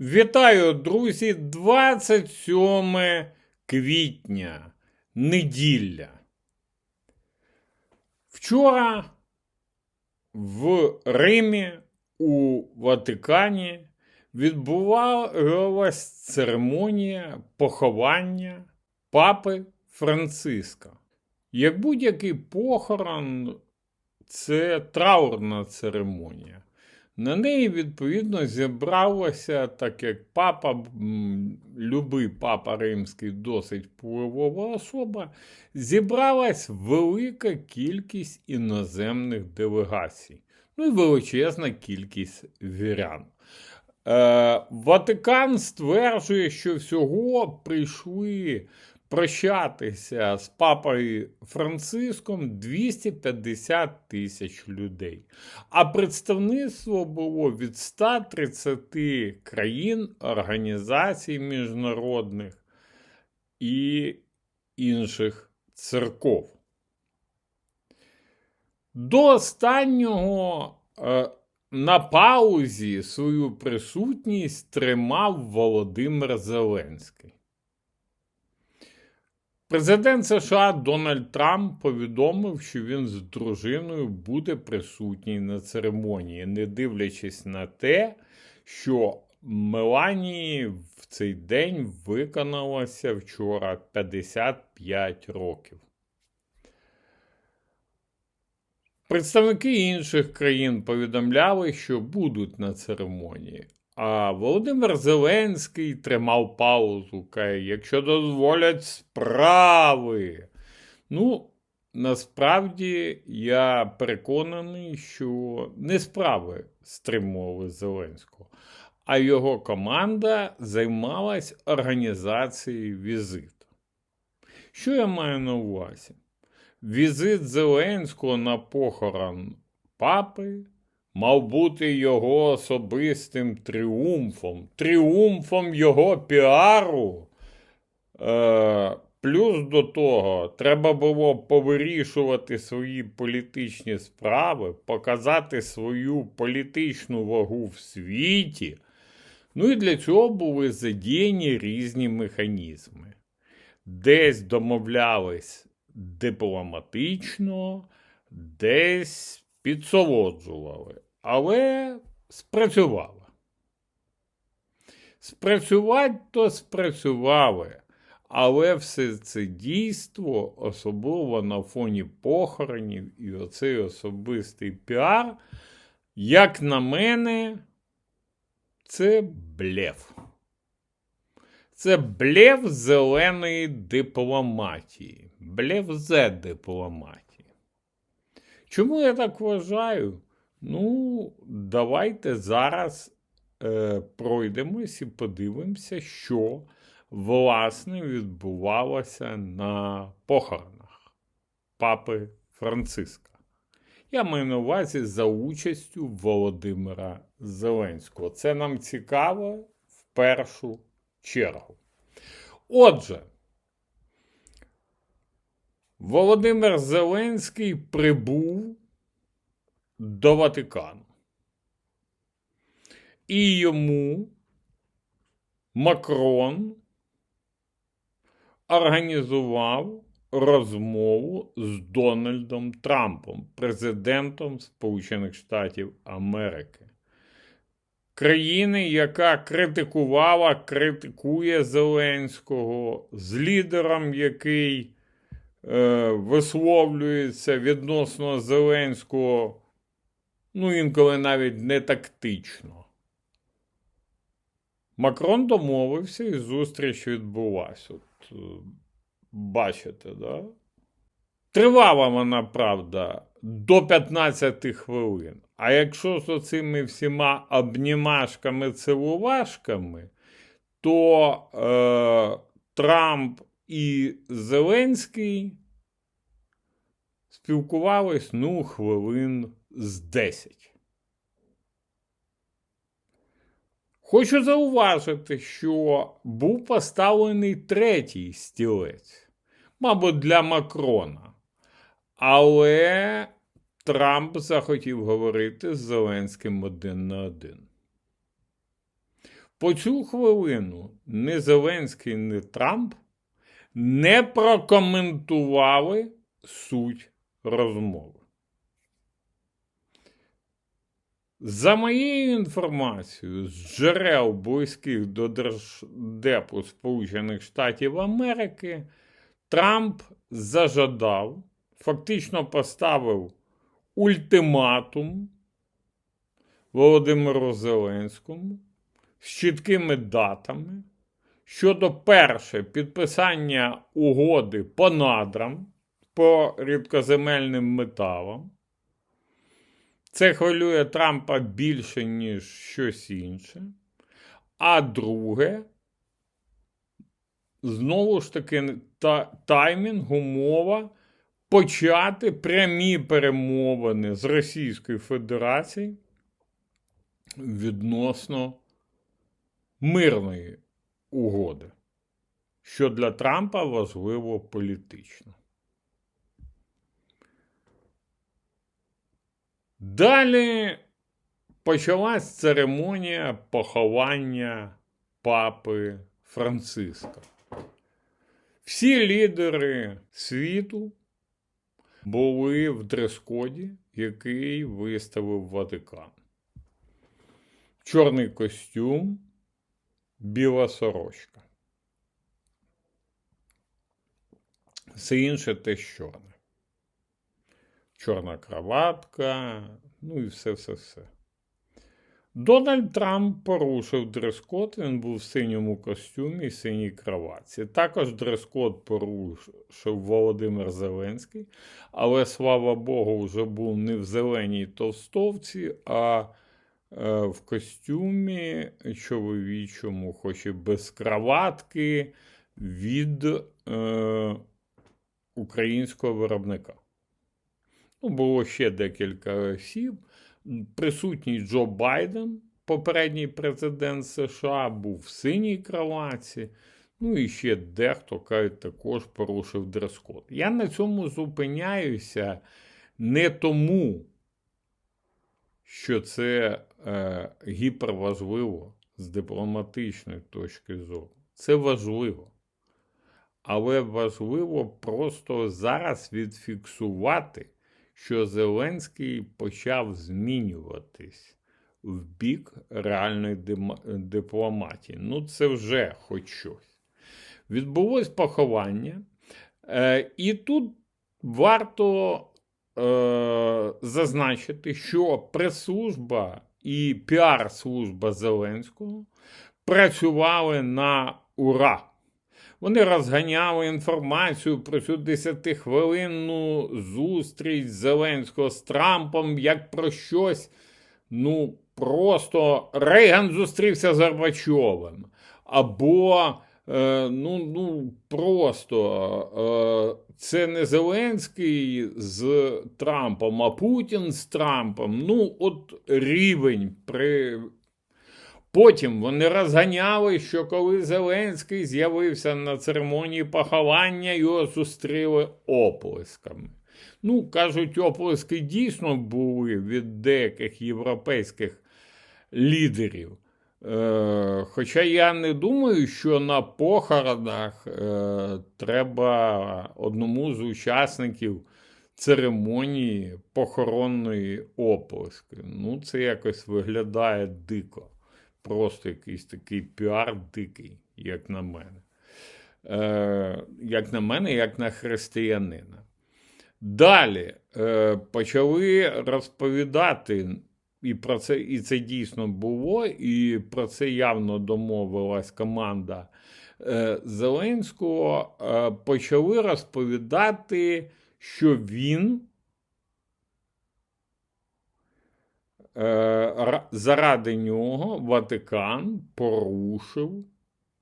Вітаю, друзі! 27 квітня, неділя. Вчора в Римі у Ватикані відбувалась церемонія поховання папи Франциска. Як будь-який похорон, це траурна церемонія. На неї, відповідно, зібралося, так як папа, любий папа римський, досить впливова особа, зібралась велика кількість іноземних делегацій. Ну і величезна кількість вірян. Е, Ватикан стверджує, що всього прийшли прощатися з папою Франциском 250 тисяч людей. А представництво було від 130 країн, організацій міжнародних і інших церков. До останнього е, на паузі свою присутність тримав Володимир Зеленський. Президент США Дональд Трамп повідомив, що він з дружиною буде присутній на церемонії, не дивлячись на те, що Меланії в цей день виконалося вчора 55 років. Представники інших країн повідомляли, що будуть на церемонії. А Володимир Зеленський тримав паузу, каже, якщо дозволять справи. Ну, насправді я переконаний, що не справи стримували Зеленського, а його команда займалась організацією візиту. Що я маю на увазі? Візит Зеленського на похорон папи мав бути його особистим тріумфом, тріумфом його піару. Е, плюс до того, треба було повирішувати свої політичні справи, показати свою політичну вагу в світі. Ну і для цього були задіяні різні механізми. Десь домовлялись дипломатично, десь підсолоджували, але спрацювали. Спрацювати то спрацювали, але все це дійство, особливо на фоні похоронів і оцей особистий піар, як на мене, це блеф. Це блеф зеленої дипломатії, блеф зе дипломатії. Чому я так вважаю? Ну, давайте зараз е, пройдемось і подивимося, що власне відбувалося на похоронах папи Франциска. Я маю на увазі за участю Володимира Зеленського. Це нам цікаво в першу чергу. Отже, Володимир Зеленський прибув до Ватикану. І йому Макрон організував розмову з Дональдом Трампом, президентом Сполучених Штатів Америки. Країни, яка критикувала, критикує Зеленського, з лідером, який е, висловлюється відносно Зеленського, ну інколи навіть не тактично. Макрон домовився і зустріч відбулася. От, е, бачите, да? Тривала вона, правда, до 15 хвилин. А якщо з оцими всіма обнімашками, цілувашками, то е, Трамп і Зеленський спілкувались ну, хвилин з 10. Хочу зауважити, що був поставлений третій стілець, мабуть, для Макрона. Але Трамп захотів говорити з Зеленським один на один. По цю хвилину ні Зеленський, ні Трамп не прокоментували суть розмови. За моєю інформацією, з джерел близьких до Держдепу Сполучених Штатів Америки, Трамп зажадав, фактично поставив ультиматум Володимиру Зеленському з чіткими датами щодо перше підписання угоди по надрам по рідкоземельним металам. Це хвилює Трампа більше, ніж щось інше. А друге, знову ж таки, та, таймінг, умова почати прямі перемовини з Російською Федерацією відносно мирної угоди, що для Трампа важливо політично. Далі почалась церемонія поховання папи Франциска. Всі лідери світу були в дрес-коді, який виставив Ватикан. Чорний костюм, біла сорочка. Все інше те чорне. Чорна краватка, ну і все-все-все. Дональд Трамп порушив дрес-код, він був в синьому костюмі і синій краватці. Також дрес-код порушив Володимир Зеленський, але, слава Богу, вже був не в зеленій товстовці, а е, в костюмі чоловічому, хоч і без краватки від е, українського виробника. Ну, Було ще декілька осіб. Присутній Джо Байден, попередній президент США, був в синій кроваці. Ну і ще дехто кажуть, також порушив дрес-код. Я на цьому зупиняюся не тому, що це е, гіперважливо з дипломатичної точки зору. Це важливо. Але важливо просто зараз відфіксувати що Зеленський почав змінюватись в бік реальної дипломатії. Ну, це вже хоч щось. Відбулось поховання, е, і тут варто е, зазначити, що прес-служба і піар-служба Зеленського працювали на ура. Вони розганяли інформацію про цю десятихвилинну зустріч Зеленського з Трампом як про щось. Ну, просто Рейган зустрівся з Горбачовим. Або, е, ну, ну, просто е, це не Зеленський з Трампом, а Путін з Трампом. Ну, от рівень при Потім вони розганяли, що коли Зеленський з'явився на церемонії поховання, його зустріли оплесками. Ну, кажуть, оплески дійсно були від деяких європейських лідерів. Е, Хоча я не думаю, що на похоронах е, треба одному з учасників церемонії похоронної оплески. Ну, це якось виглядає дико просто якийсь такий піар дикий, як на мене. Е, Як на мене, як на християнина. Далі е, почали розповідати, і про це і це дійсно було, і про це явно домовилась команда е, Зеленського. Е, почали розповідати, що він Е, заради нього Ватикан порушив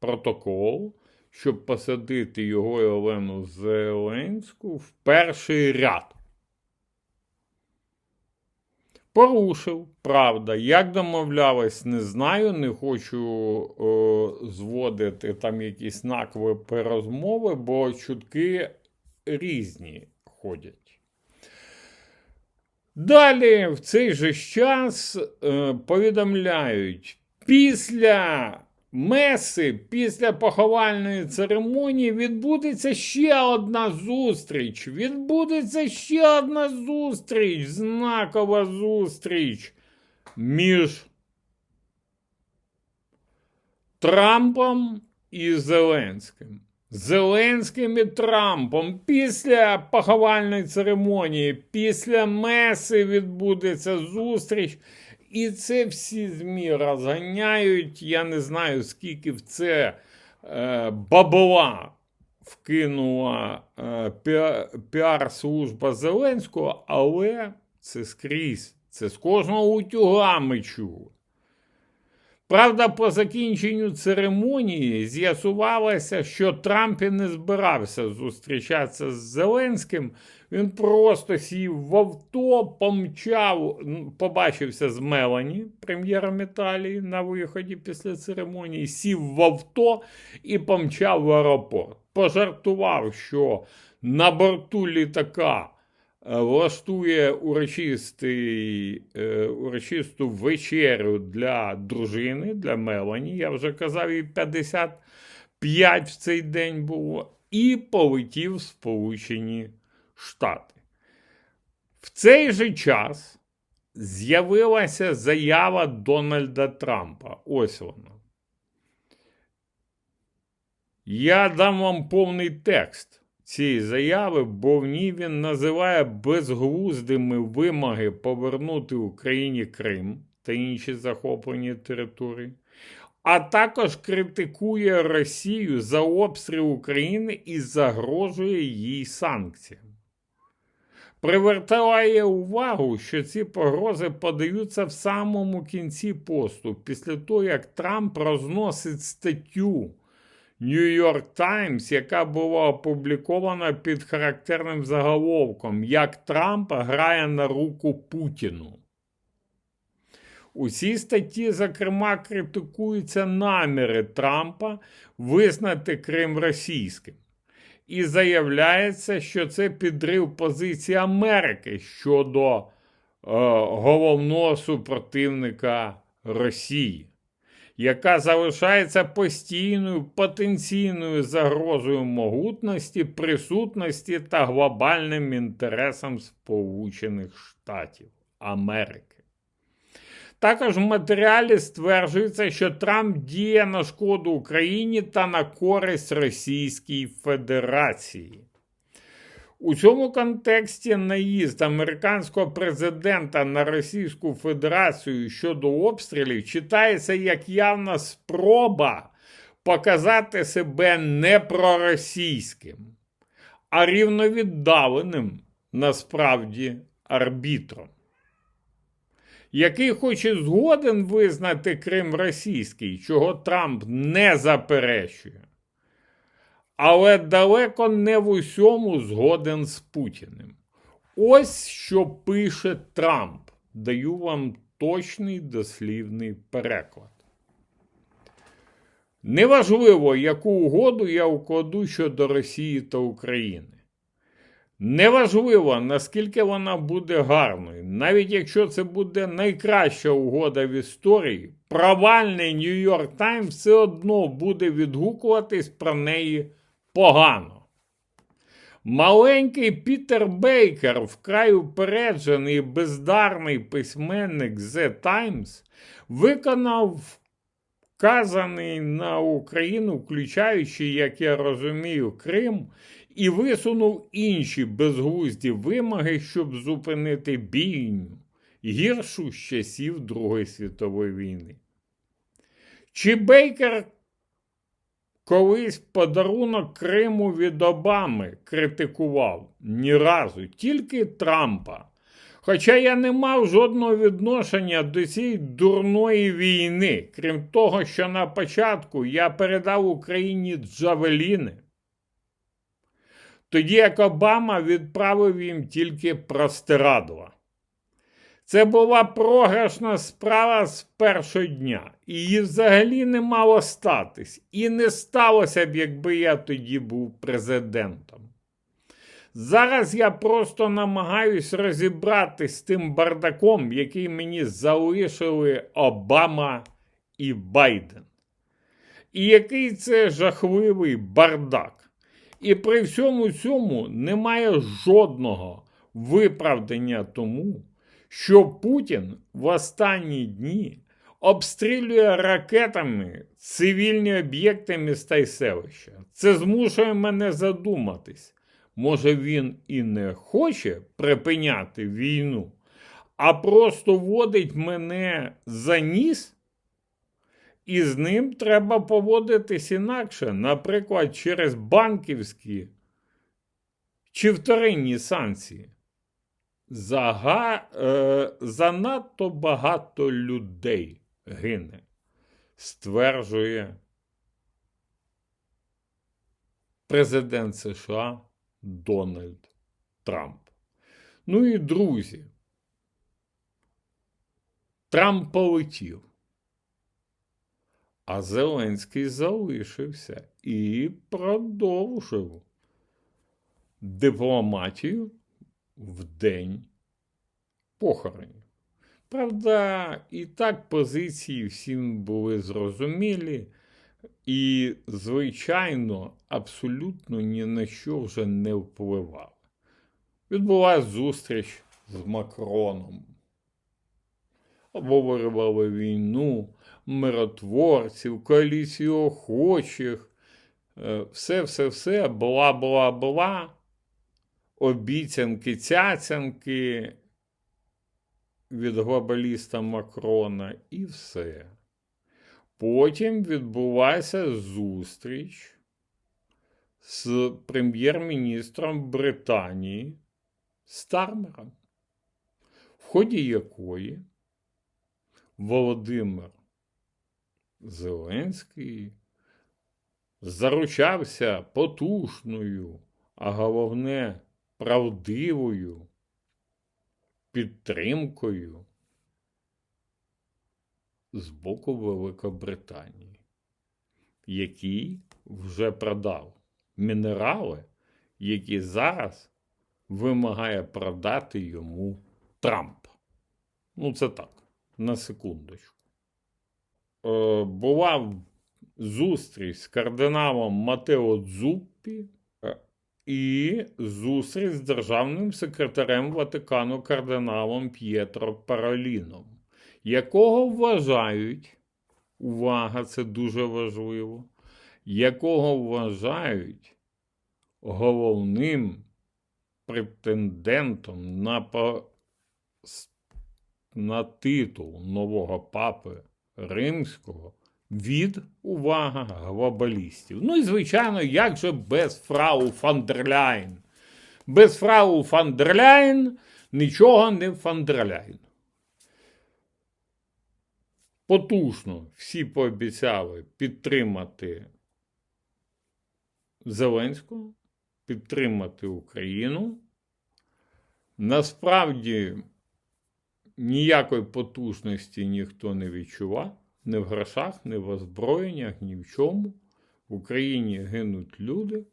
протокол, щоб посадити його Олену Зеленську в перший ряд. Порушив, правда. Як домовлялись, не знаю. Не хочу о, зводити там якісь наклепи розмови, бо чутки різні ходять. Далі в цей же час е, повідомляють Після меси, після поховальної церемонії відбудеться ще одна зустріч. Відбудеться ще одна зустріч, знакова зустріч між Трампом і Зеленським. Зеленським і Трампом після поховальної церемонії, після меси відбудеться зустріч. І це всі ЗМІ розганяють. Я не знаю, скільки в це е, бабла вкинула е, піа- піар-служба Зеленського, але це скрізь. Це з кожного утюга ми чули. Правда, по закінченню церемонії з'ясувалося, що Трамп і не збирався зустрічатися з Зеленським. Він просто сів в авто, помчав, побачився з Мелані, прем'єром Італії, на виході після церемонії, сів в авто і помчав в аеропорт. Пожартував, що на борту літака влаштує урочистий, е, урочисту вечерю для дружини, для Мелані. Я вже казав, їй 55 в цей день було, і полетів в Сполучені Штати. В цей же час з'явилася заява Дональда Трампа. Ось вона. Я дам вам повний текст цієї заяви, бо в ній він називає безглуздими вимоги повернути Україні Крим та інші захоплені території, а також критикує Росію за обстріл України і загрожує їй санкціями. Привертає увагу, що ці погрози подаються в самому кінці посту, після того, як Трамп розносить статтю New York Times, яка була опублікована під характерним заголовком Як Трамп грає на руку Путіну. У цій статті, зокрема, критикуються наміри Трампа визнати Крим російським. І заявляється, що це підрив позиції Америки щодо е, головного супротивника Росії, яка залишається постійною потенційною загрозою могутності, присутності та глобальним інтересам Сполучених Штатів Америки. Також в матеріалі стверджується, що Трамп діє на шкоду Україні та на користь Російській Федерації. У цьому контексті наїзд американського президента на Російську Федерацію щодо обстрілів читається як явна спроба показати себе не проросійським, а рівновіддаленим насправді арбітром який хоч і згоден визнати Крим російський, чого Трамп не заперечує, але далеко не в усьому згоден з Путіним. Ось що пише Трамп. Даю вам точний дослівний переклад. Неважливо, яку угоду я укладу щодо Росії та України. Неважливо, наскільки вона буде гарною, навіть якщо це буде найкраща угода в історії, провальний Нью-Йорк Таймс все одно буде відгукуватись про неї погано. Маленький Пітер Бейкер, вкрай упереджений і бездарний письменник The Times, виконав вказаний на Україну, включаючи, як я розумію, Крим, і висунув інші безглузді вимоги, щоб зупинити бійню, гіршу з часів Другої світової війни. Чи Бейкер колись подарунок Криму від Обами критикував ні разу, тільки Трампа. Хоча я не мав жодного відношення до цієї дурної війни, крім того, що на початку я передав Україні Джавеліни. Тоді як Обама відправив їм тільки простирадла. Це була програшна справа з першого дня, її взагалі не мало статись, і не сталося б, якби я тоді був президентом. Зараз я просто намагаюсь розібратись з тим бардаком, який мені залишили Обама і Байден. І який це жахливий бардак. І при всьому цьому немає жодного виправдання тому, що Путін в останні дні обстрілює ракетами цивільні об'єкти міста і селища. Це змушує мене задуматись. Може, він і не хоче припиняти війну, а просто водить мене за ніс? І з ним треба поводитись інакше, наприклад, через банківські чи вторинні санкції. Зага... Е, занадто багато людей гине, стверджує президент США Дональд Трамп. Ну і друзі, Трамп полетів. А Зеленський залишився і продовжив дипломатію в день похоронів. Правда, і так позиції всім були зрозумілі, і, звичайно, абсолютно ні на що вже не впливали. Відбулася зустріч з Макроном. Обговорювали війну, миротворців, коаліцію охочих, е, все, все, все, бла, бла, бла, обіцянки, цяцянки від глобаліста Макрона і все. Потім відбулася зустріч з прем'єр-міністром Британії Стармером, в ході якої Володимир Зеленський заручався потужною, а головне правдивою підтримкою з боку Великобританії, який вже продав мінерали, які зараз вимагає продати йому Трамп. Ну, це так, на секундочку. Е, була зустріч з кардиналом Матео Дзуппі і зустріч з державним секретарем Ватикану кардиналом П'єтро Пароліном, якого вважають, увага, це дуже важливо, якого вважають головним претендентом на, по... на титул нового папи римського від, увага, глобалістів. Ну і, звичайно, як же без фрау Фандерляйн? Без фрау Фандерляйн нічого не Фандерляйн. Потужно всі пообіцяли підтримати Зеленського, підтримати Україну. Насправді ніякої потужності ніхто не відчував, ні в грошах, ні в озброєннях, ні в чому. В Україні гинуть люди,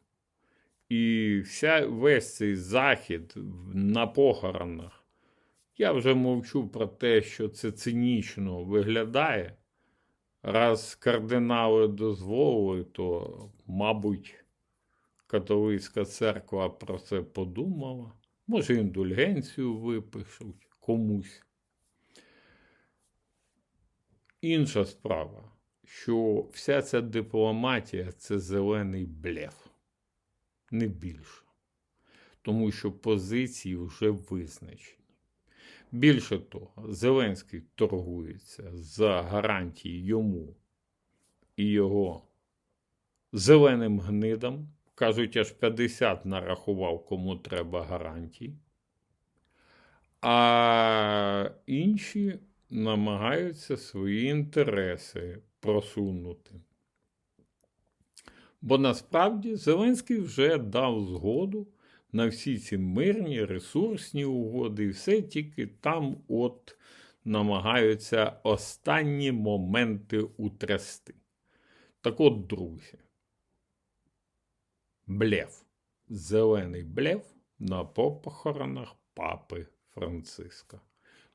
і вся, весь цей захід на похоронах. Я вже мовчу про те, що це цинічно виглядає. Раз кардинали дозволили, то, мабуть, католицька церква про це подумала. Може, індульгенцію випишуть комусь. Інша справа, що вся ця дипломатія це зелений блеф, не більше. Тому що позиції вже визначені. Більше того, Зеленський торгується за гарантії йому і його зеленим гнидам. Кажуть, аж 50 нарахував, кому треба гарантії. А інші намагаються свої інтереси просунути. Бо насправді Зеленський вже дав згоду на всі ці мирні ресурсні угоди, і все тільки там от намагаються останні моменти утрясти. Так от, друзі, блеф, зелений блеф на похоронах папи Франциска.